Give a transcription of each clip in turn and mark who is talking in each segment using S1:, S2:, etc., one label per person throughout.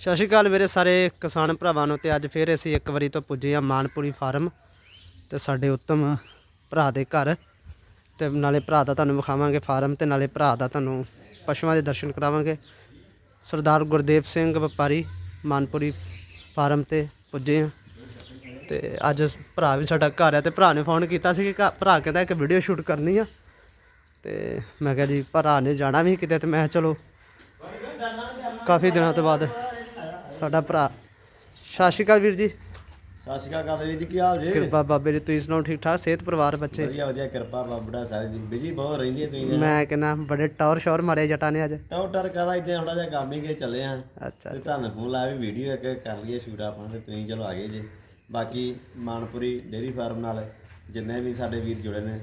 S1: ਸਤਿ ਸ਼੍ਰੀ ਅਕਾਲ ਮੇਰੇ ਸਾਰੇ ਕਿਸਾਨ ਭਰਾਵਾਂ ਨੂੰ ਤੇ ਅੱਜ ਫੇਰ ਅਸੀਂ ਇੱਕ ਵਾਰੀ ਤੋਂ ਪੁੱਜੇ ਆ ਮਾਨਪੁਰੀ ਫਾਰਮ ਤੇ ਸਾਡੇ ਉੱਤਮ ਭਰਾ ਦੇ ਘਰ ਤੇ ਨਾਲੇ ਭਰਾ ਦਾ ਤੁਹਾਨੂੰ ਵਿਖਾਵਾਂਗੇ ਫਾਰਮ ਤੇ ਨਾਲੇ ਭਰਾ ਦਾ ਤੁਹਾਨੂੰ ਪਸ਼ੂਆਂ ਦੇ ਦਰਸ਼ਨ ਕਰਾਵਾਂਗੇ। ਸਰਦਾਰ ਗੁਰਦੇਵ ਸਿੰਘ ਵਪਾਰੀ ਮਾਨਪੁਰੀ ਫਾਰਮ ਤੇ ਪੁੱਜੇ ਆ ਤੇ ਅੱਜ ਭਰਾ ਵੀ ਸਾਡਾ ਘਰ ਆ ਤੇ ਭਰਾ ਨੇ ਫੋਨ ਕੀਤਾ ਸੀ ਕਿ ਘ- ਭਰਾ ਕਹਿੰਦਾ ਇੱਕ ਵੀਡੀਓ ਸ਼ੂਟ ਕਰਨੀ ਆ ਤੇ ਮੈਂ ਕਿਹਾ ਜੀ ਭਰਾ ਨੇ ਜਾਣਾ ਵੀ ਕਿਤੇ ਤੇ ਮੈਂ ਚਲੋ ਕਾਫੀ ਦਿਨਾਂ ਤੋਂ ਬਾਅਦ ਸਾਡਾ ਭਰਾ। ਸਤਿ ਸ਼੍ਰੀ ਅਕਾਲ ਵੀਰ ਜੀ।
S2: ਸਤਿ ਸ਼੍ਰੀ ਅਕਾਲ ਕਾਦਰ ਜੀ ਕੀ ਹਾਲ ਜੀ?
S1: ਕਿਰਪਾ ਬਾਬੇ ਦੀ ਤੁਸੀਂ ਸੁਣਾਓ ਠੀਕ ਠਾਕ? ਸਿਹਤ ਪਰਿਵਾਰ ਬੱਚੇ?
S2: ਵਧੀਆ ਵਧੀਆ ਕਿਰਪਾ ਬਾਬੜਾ ਸਾਹਿਬ ਦੀ। ਬਿਜ਼ੀ ਬਹੁਤ ਰਹਿੰਦੀ ਹੈ ਤੁਸੀਂ?
S1: ਮੈਂ ਕਹਿੰਦਾ ਬੜੇ ਟੌਰ ਸ਼ੌਰ ਮਾਰੇ ਜਟਾਂ ਨੇ ਅੱਜ।
S2: ਟਾਉ ਟਰ ਕਰਾ ਇੱਥੇ ਥੋੜਾ ਜਿਹਾ ਕੰਮ ਹੀ ਕੇ ਚੱਲੇ ਆ
S1: ਅੱਛਾ
S2: ਤੇ ਤੁਹਾਨੂੰ ਫੋਨ ਲਾਇਆ ਵੀ ਵੀਡੀਓ ਇੱਕ ਕਰ ਲਈਏ ਸ਼ੂਟ ਆਪਾਂ ਤੇ ਤੁਸੀਂ ਚਲੋ ਆ ਗਏ ਜੀ। ਬਾਕੀ ਮਾਨਪੁਰੀ ਡੇਰੀ ਫਾਰਮ ਨਾਲ ਜਿੰਨੇ ਵੀ ਸਾਡੇ ਵੀਰ ਜੁੜੇ ਨੇ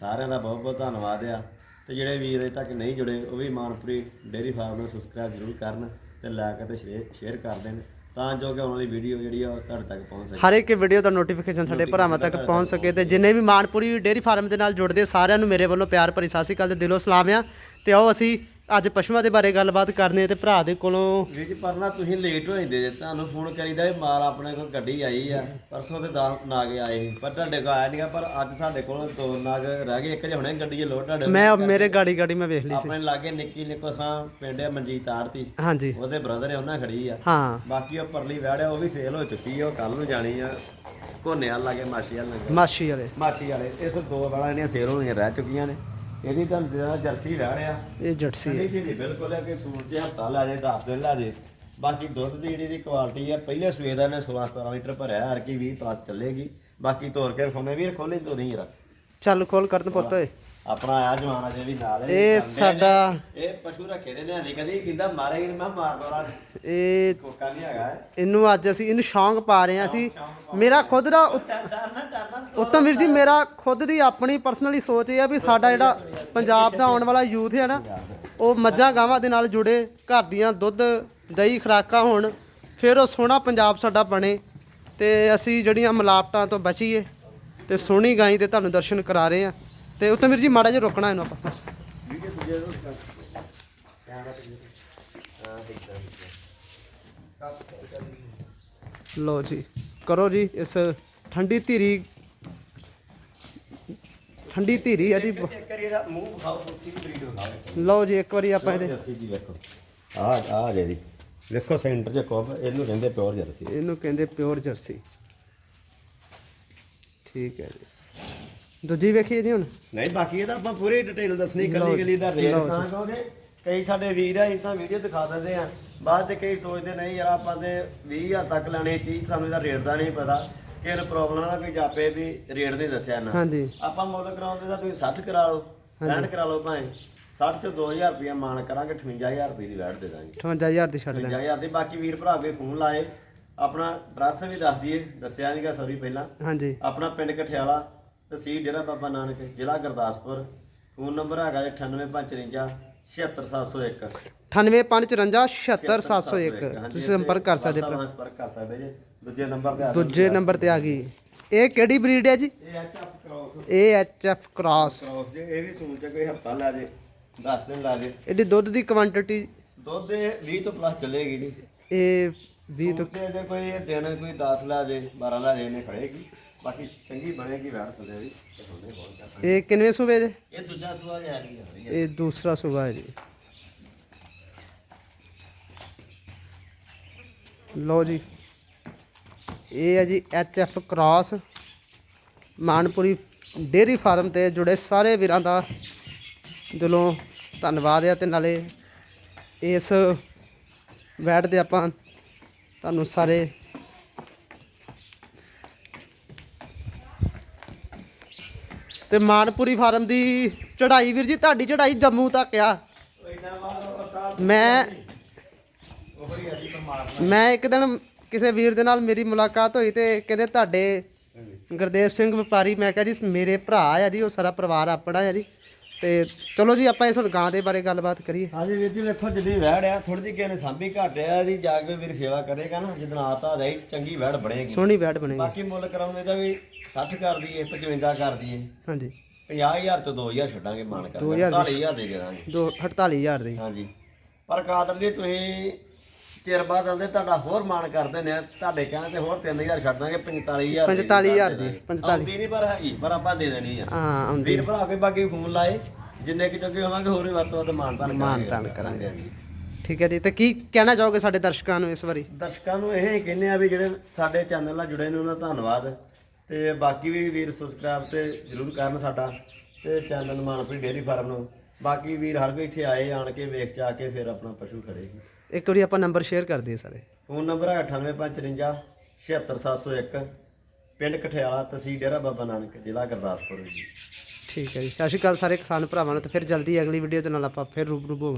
S2: ਸਾਰਿਆਂ ਦਾ ਬਹੁਤ ਬਹੁਤ ਧੰਨਵਾਦ ਆ। ਤੇ ਜਿਹੜੇ ਵੀਰ ਅਜੇ ਤੱਕ ਨਹੀਂ ਜੁੜੇ ਉਹ ਵੀ ਮਾਨਪੁਰੀ ਡੇਰੀ ਫਾਰਮ ਨੂੰ ਸਬਸਕ੍ਰਾਈਬ ਜ਼ਰੂਰ ਕਰਨ। ਤੇ ਲਾਇਕ ਤੇ ਸ਼ੇਅਰ ਕਰ ਦੇਣ ਤਾਂ ਜੋ ਕਿ ਆਉਣ ਵਾਲੀ ਵੀਡੀਓ ਜਿਹੜੀ ਆ ਤੁਹਾਡੇ ਤੱਕ ਪਹੁੰਚ ਸਕੇ।
S1: ਹਰ ਇੱਕ ਵੀਡੀਓ ਦਾ ਨੋਟੀਫਿਕੇਸ਼ਨ ਸਾਡੇ ਭਰਾਵਾਂ ਤੱਕ ਪਹੁੰਚ ਸਕੇ ਤੇ ਜਿੰਨੇ ਵੀ ਮਾਨਪੁਰੀ ਡੇਅਰੀ ਫਾਰਮ ਦੇ ਨਾਲ ਜੁੜਦੇ ਸਾਰਿਆਂ ਨੂੰ ਮੇਰੇ ਵੱਲੋਂ ਪਿਆਰ ਭਰੀ ਸਤਿ ਸ਼੍ਰੀ ਅਕਾਲ ਤੇ ਦਿਲੋਂ ਸਲਾਮ ਆ। ਤੇ ਆਓ ਅਸੀਂ ਅੱਜ ਪਸ਼ੂਆਂ ਦੇ ਬਾਰੇ ਗੱਲਬਾਤ ਕਰਨੀ ਹੈ ਤੇ ਭਰਾ ਦੇ ਕੋਲੋਂ
S2: ਵੀਰ ਜੀ ਪਰ ਨਾ ਤੁਸੀਂ ਲੇਟ ਹੋ ਜਾਂਦੇ ਜੇ ਤੁਹਾਨੂੰ ਫੋਨ ਕਰੀਦਾ ਇਹ ਮਾਲ ਆਪਣੇ ਕੋਲ ਗੱਡੀ ਆਈ ਆ ਪਰਸੋਂ ਤੇ 10 ਨਾਗ ਆਏ ਸੀ ਪਰ ਤੁਹਾਡੇ ਕੋਲ ਆਇਆ ਨਹੀਂਗਾ ਪਰ ਅੱਜ ਸਾਡੇ ਕੋਲ ਦੋ ਨਾਗ ਰਹਿ ਗਏ ਇੱਕ ਹੁਣੇ ਗੱਡੀ 'ਚ ਲੋਡ ਤੁਹਾਡੇ ਕੋਲ।
S1: ਮੈਂ ਮੇਰੇ ਗਾੜੀ ਗਾੜੀ ਮੈਂ ਵੇਖ ਲਈ ਸੀ।
S2: ਆਪਣੇ ਲਾਗੇ ਨਿੱਕੀ ਨਿੱਕੋ ਸਾਂ ਪਿੰਡ ਆ ਮਨਜੀਤ ਆਰਤੀ
S1: ਹਾਂਜੀ।
S2: ਉਹਦੇ ਬ੍ਰਦਰ ਹੈ ਉਹਨਾਂ ਖੜੀ ਆ।
S1: ਹਾਂ।
S2: ਬਾਕੀ ਉਹ ਪਰਲੀ ਵੜਿਆ ਉਹ ਵੀ ਸੇਲ ਹੋ ਚੁੱਕੀ ਆ ਉਹ ਕੱਲ ਨੂੰ ਜਾਣੀ ਆ ਕੋਨੇ ਵਾਲ ਲਾਗੇ ਮਾਸੀ ਵਾਲ ਲੰਗਾ
S1: ਮਾਸ਼ੀ ਵਾਲੇ।
S2: ਮਾਸੀ ਵਾਲੇ ਇਸ ਦੋ ਵਾਲਾ ਜਿਹੜੀਆਂ ਸੇਲ ਹੋਣੀਆਂ ਰਹਿ ਚੁੱਕੀਆਂ ਨੇ। ਇਹਦੀ ਤਾਂ ਜਿਹੜਾ ਜਰਸੀ ਵੜ ਆ
S1: ਇਹ ਜਟਸੀ ਹੈ।
S2: ਨਹੀਂ ਬਿਲਕੁਲ ਹੈ ਕਿ ਤੇ ਹਫਤਾ ਲਾ ਜੇ 10 ਦਿਨ ਲਾ ਜੇ। ਬਾਕੀ ਦੁੱਧ ਦੀ ਜਿਹੜੀ ਦੀ ਕੁਆਲਿਟੀ ਹੈ ਪਹਿਲੇ ਸੂਏ ਦਾ ਨੇ 16 17 ਲੀਟਰ ਭਰਿਆ ਹਰ ਕੀ 20 ਪਲੱਸ ਚੱਲੇਗੀ। ਬਾਕੀ ਤੋਰ ਕੇ ਰਖੋਨੇ ਵੀਰ ਖੋਲੇ ਤੋਂ ਨਹੀਂ ਰ
S1: ਚੱਲ ਖੋਲ ਕਰਨ ਪੁੱਤ ਓਏ।
S2: ਆਪਣਾ ਆਇਆ ਜਵਾਨ ਅਜੇ ਵੀ ਨਾਲ
S1: ਇਹ ਸਾਡਾ
S2: ਇਹ ਪਸ਼ੂ ਰੱਖੇ ਦੇ ਨੇ ਕਦੀ ਕਹਿੰਦਾ ਮਾਰੇਗੀ ਮੈਂ ਮਾਰ ਵਾਲਾ
S1: ਇਹ
S2: ਕੋਕਾ ਨਹੀਂ ਹੈਗਾ ਇਹ।
S1: ਇਹਨੂੰ ਅੱਜ ਅਸੀਂ ਇਹਨੂੰ ਸ਼ੌਂਕ ਪਾ ਰਹੇ ਹਾਂ ਅਸੀਂ। ਮੇਰਾ ਖੁਦ ਦਾ ਉਤ- ਉੱਤਮ ਵੀਰ ਜੀ ਮੇਰਾ ਖੁਦ ਦੀ ਆਪਣੀ ਪਰਸਨਲੀ ਸੋਚ ਇਹ ਆ ਵੀ ਸਾਡਾ ਜਿਹੜਾ ਪੰਜਾਬ ਦਾ ਆਉਣ ਵਾਲਾ ਯੂਥ ਹੈ ਨਾ ਉਹ ਮੱਝਾਂ ਗਾਵਾਂ ਦੇ ਨਾਲ ਜੁੜੇ ਘਰ ਦੀਆਂ ਦੁੱਧ ਦਹੀਂ ਖੁਰਾਕਾਂ ਹੋਣ ਫਿਰ ਉਹ ਸੋਹਣਾ ਪੰਜਾਬ ਸਾਡਾ ਬਣੇ ਤੇ ਅਸੀਂ ਜਿਹੜੀਆਂ ਮਿਲਾਵਟਾਂ ਤੋਂ ਬਚੀਏ। ਤੇ ਸੋਹਣੀ ਗਾਈ ਦੇ ਤੁਹਾਨੂੰ ਦਰਸ਼ਨ ਕਰਾ ਰਹੇ ਆ। ਤੇ ਉੱਤਮ ਵੀਰ ਜੀ ਮਾੜਾ ਜਿਹਾ ਰੋਕਣਾ ਇਹਨੂੰ ਆਪਾਂ ਬਸ। ਲੋ ਜੀ ਕਰੋ ਜੀ ਇਸ ਠੰਡੀ ਧੀਰੀ। ਠੰਡੀ ਧੀਰੀ ਆ ਜੀ। ਲਓ ਜੀ ਇੱਕ ਵਾਰੀ ਆਪਾਂ ਇਹਦੇ
S2: ਜਰਸੀ ਜੀ ਵੇਖੋ। ਆ ਆ ਜੇ ਵੇਖੋ ਸੈਂਟਰ 'ਚ ਕੋਬ ਇਹਨੂੰ ਕਹਿੰਦੇ ਪਿਓਰ ਜਰਸੀ
S1: ਇਹਨੂੰ ਕਹਿੰਦੇ ਪਿਓਰ ਜਰਸੀ ਠੀਕ ਹੈ ਜੀ। ਦੂਜੀ ਵੇਖੀਏ ਜੀ ਹੁਣ?
S2: ਨਹੀਂ ਬਾਕੀ ਇਹਦਾ ਆਪਾਂ ਪੂਰੀ ਡਿਟੇਲ ਦੱਸਣੀ ਕੱਲੀ ਕੱਲੀ ਦਾ ਰੇਟ
S1: ਲਓ
S2: ਤਾਂ ਕਿਉਂਕਿ ਕਈ ਸਾਡੇ ਵੀਰ ਆ ਇਦਾਂ ਵੀਡੀਓ ਦਿਖਾ ਦਿੰਦੇ ਆ। ਬਾਅਦ ਚ ਕਈ ਸੋਚਦੇ ਨਹੀਂ ਯਾਰ ਆਪਾਂ ਤੇ 20000 ਤੱਕ ਲੈਣੇ 30 ਸਾਨੂੰ ਇਹਦਾ ਰੇਟ ਦਾ ਨਹੀਂ ਪਤਾ। ਕਿ ਪ੍ਰੋਬਲਮ ਦਾ ਕੋਈ ਜਾਪੇ ਵੀ ਰੇਟ ਨਹੀਂ ਦੱਸਿਆ ਨਾ।
S1: ਹਾਂਜੀ।
S2: ਆਪਾਂ ਮੁੱਲ ਕਰਾਉਂਦੇ ਤਾਂ ਤੁਸੀਂ 60 ਕਰਾ ਲਓ 65 ਕਰਾ ਲਓ ਭਾਵੇਂ। 60 ਤੇ 2000 ਰੁਪਏ ਮਾਨ ਕਰਾਂਗੇ 58000 ਰੁਪਏ ਦੀ ਵੈਟ ਦੇ ਦਾਂਗੇ।
S1: 58000 ਦੀ ਛੱਡ ਦੇ
S2: 58000 ਦੀ। ਬਾਕੀ ਵੀਰ ਭਰਾ ਕੇ ਫੋਨ ਲਾਏ ਆਪਣਾ ਐਡਰੈਸ ਵੀ ਦੱਸ ਦਈਏ ਦੱਸਿਆ ਨਹੀਂਗਾ ਸੌਰੀ ਪਹਿਲਾਂ।
S1: ਹਾਂਜੀ।
S2: ਆਪਣਾ ਪਿੰਡ ਕਠਿਆਲਾ ਤਹਿਸੀਲ ਡੇਰਾ ਬਾਬਾ ਨਾਨਕ ਜ਼ਿਲ੍ਹਾ ਗੁਰਦਾਸਪੁਰ। ਫੋਨ ਨੰਬਰ ਹੈਗਾ 98554 76701
S1: 9854 76701 ਤੁਸੀਂ ਸੰਪਰਕ ਕਰ ਸਕਦੇ ਭਰਾ।
S2: ਸੰਪਰਕ ਕਰ ਸਕਦੇ ਜੀ। ਦੂਜੇ ਨੰਬਰ ਤੇ ਆ
S1: ਦੂਜੇ ਨੰਬਰ ਤੇ ਆ ਗਈ। ਇਹ ਕਿਹੜੀ ਬਰੀਡ ਹੈ ਜੀ?
S2: ਇਹ ਐਚਐਫ ਕ੍ਰਾਸ
S1: ਇਹ ਐਚ ਐਫ ਕ੍ਰਾਸ
S2: ਕ੍ਰਾਸ ਜੇ ਇਹ ਵੀ ਸੂਨ ਚ ਕੋਈ ਹਫਤਾ ਲਾ ਜੇ 10 ਦਿਨ ਲਾ ਜੇ।
S1: ਇਹਦੀ ਦੁੱਧ ਦੀ ਕੁਆਂਟੀਟੀ
S2: ਦੁੱਧ ਇਹ 20 ਤੋਂ ਪਲੱਸ ਚੱਲੇਗੀ ਜੀ।
S1: ਇਹ 20 ਤੋਂ
S2: ਤੇ ਜੇ ਕੋਈ ਇਹ ਦਿਨ ਕੋਈ 10 ਲਾ ਜੇ 12 ਲਾ ਜੇ ਇਹਨੇ ਖੜੇਗੀ ਬਾਕੀ ਚੰਗੀ ਬਣੇਗੀ ਵੈਟ ਥੱਲੇ ਦੀ ਤੇ ਹੁੰਦੇ ਬਹੁਤ ਜ਼ਿਆਦਾ।
S1: ਇਹ ਕਿੰਨਵੇਂ ਸੂਬੇ ਦੇ?
S2: ਇਹ ਦੂਜਾ ਸੁਆ ਆ ਰਹੀ
S1: ਇਹ ਦੂਸਰਾ ਸੂਬਾ ਹੈ ਜੀ। ਲਓ ਜੀ। ਇਹ ਹੈ ਜੀ H F cross Manpuri dairy farm ਤੇ ਜੁੜੇ ਸਾਰੇ ਵੀਰਾਂ ਦਾ ਦਿਲੋਂ ਧੰਨਵਾਦ ਹੈ ਤੇ ਨਾਲੇ ਇਸ ਵੈਟ ਦੇ ਆਪਾਂ ਤੁਹਾਨੂੰ ਸਾਰੇ ਤੇ ਮਾਨਪੁਰੀ ਫਾਰਮ ਦੀ ਚੜ੍ਹਾਈ ਵੀਰ ਜੀ, ਤੁਹਾਡੀ ਚੜ੍ਹਾਈ ਜੰਮੂ ਤੱਕ ਆ। ਮੈਂ ਮੈਂ ਇੱਕ ਦਿਨ ਕਿਸੇ ਵੀਰ ਦੇ ਨਾਲ ਮੇਰੀ ਮੁਲਾਕਾਤ ਹੋਈ ਤੇ ਕਹਿੰਦੇ ਤੁਹਾਡੇ ਗੁਰਦੇਵ ਸਿੰਘ ਵਪਾਰੀ, ਮੈਂ ਕਿਹਾ ਜੀ, ਮੇਰੇ ਭਰਾ ਆ ਜੀ, ਉਹ ਸਾਰਾ ਪਰਿਵਾਰ ਆਪਣਾ ਆ ਜੀ। ਤੇ ਚਲੋ ਜੀ ਆਪਾਂ ਇਸ ਹੁਣ ਗਾਂ ਦੇ ਬਾਰੇ ਗੱਲਬਾਤ ਕਰੀਏ।
S2: ਹਾਂਜੀ ਵੀਰ ਜੀ ਵੇਖੋ ਜਿੱਦੀ ਵਹਿੜ ਆ ਥੋੜੀ ਜਿਹੀ ਕਿਸੇ ਨੇ ਸਾਂਭੀ ਘੱਟ ਆ ਇਹਦੀ ਜਾ ਕੇ ਵੀਰ ਸੇਵਾ ਕਰੇਗਾ ਨਾ ਜਿੱਦਣ ਆਤਾ ਰਹੀ ਚੰਗੀ ਵਹਿੜ ਬਣੇਗੀ।
S1: ਸੋਹਣੀ ਵੈਟ ਬਣੇਗੀ।
S2: ਬਾਕੀ ਮੁੱਲ ਕਰਾਉਂਦੇ ਦਾ ਵੀ 60 ਕਰ ਦਈਏ 55 ਕਰ ਦਈਏ।
S1: ਹਾਂਜੀ।
S2: 50000 ਤੋਂ 2000 ਛੱਡਾਂਗੇ ਮਾਨ ਕਰ 40000 ਦੇ ਦੇਵਾਂਗੇ।
S1: ਦੋ 48000 ਦੀ।
S2: ਹਾਂਜੀ। ਪਰ ਕਾਦਰ ਜੀ ਤੁਸੀਂ ਚਿਰ ਬਾਅਦ ਆਉਂਦੇ ਤੁਹਾਡਾ ਹੋਰ ਮਾਣ ਕਰਦੇ ਨੇ ਤੁਹਾਡੇ ਕਹਿਣ ਤੇ ਹੋਰ 3000 ਛੱਡ ਦਾਂਗੇ 45000 ਦੀ
S1: 45000 ਦੀ, 45
S2: ਆਉਂਦੀ ਨਹੀਂ ਪਰ ਹੈਗੀ ਪਰ ਆਪਾਂ ਦੇ ਦੇਣੀ ਆ।
S1: ਹਾਂ ਆਉਂਦੀ।
S2: ਵੀਰ ਭਰਾ ਕੇ ਬਾਕੀ ਫੋਨ ਲਾਏ ਜਿੰਨੇ ਕਿ ਚੋਕੇ ਹੋਵਾਂਗੇ ਹੋਰ ਵੀ ਵੱਧ ਤੋਂ ਵੱਧ ਮਾਣ ਤਾਨ
S1: ਮਾਣ ਤਾਣ ਕਰਾਂਗੇ। ਠੀਕ ਹੈ ਜੀ ਤੇ ਕੀ ਕਹਿਣਾ ਚਾਹੋਗੇ ਸਾਡੇ ਦਰਸ਼ਕਾਂ ਨੂੰ ਇਸ ਵਾਰੀ?
S2: ਦਰਸ਼ਕਾਂ ਨੂੰ ਇਹ ਹੀ ਕਹਿੰਦੇ ਆ ਵੀ ਜਿਹੜੇ ਸਾਡੇ ਚੈਨਲ ਨਾਲ ਜੁੜੇ ਨੇ ਉਹਨਾਂ ਦਾ ਧੰਨਵਾਦ। ਤੇ ਬਾਕੀ ਵੀ ਵੀਰ ਸਬਸਕ੍ਰਾਈਬ ਤੇ ਜਰੂਰ ਕਰਨ ਸਾਡਾ ਤੇ ਚੈਨਲ ਮਾਨਪ੍ਰੀਤ ਡੇਅਰੀ ਫਾਰਮ ਨੂੰ। ਬਾਕੀ ਵੀਰ ਹਰ ਕੋਈ ਇੱਥੇ ਆਏ ਆਣ ਕੇ ਵੇਖ ਚਾ ਕੇ ਫਿਰ ਆਪਣਾ ਪਸ਼ੂ ਖੜੇਗੀ
S1: ਇੱਕ ਵਾਰੀ ਆਪਾਂ ਨੰਬਰ ਸ਼ੇਅਰ ਕਰ ਦਈਏ ਸਾਰੇ।
S2: ਫੋਨ ਨੰਬਰ ਹੈ 98554 76701 ਪਿੰਡ ਕਠਿਆਲਾ ਤਹਿਸੀਲ ਡੇਰਾ ਬਾਬਾ ਨਾਨਕ ਜ਼ਿਲ੍ਹਾ ਗੁਰਦਾਸਪੁਰ। ਜੀ
S1: ਠੀਕ ਹੈ ਜੀ। ਸਤਿ ਸ਼੍ਰੀ ਅਕਾਲ ਸਾਰੇ ਕਿਸਾਨ ਭਰਾਵਾਂ ਨੂੰ ਤੇ ਫਿਰ ਜਲਦੀ ਅਗਲੀ ਵੀਡੀਓ ਦੇ ਨਾਲ ਆਪਾਂ ਫਿਰ ਰੂਬਰੂ ਹੋਵਾਂਗੇ।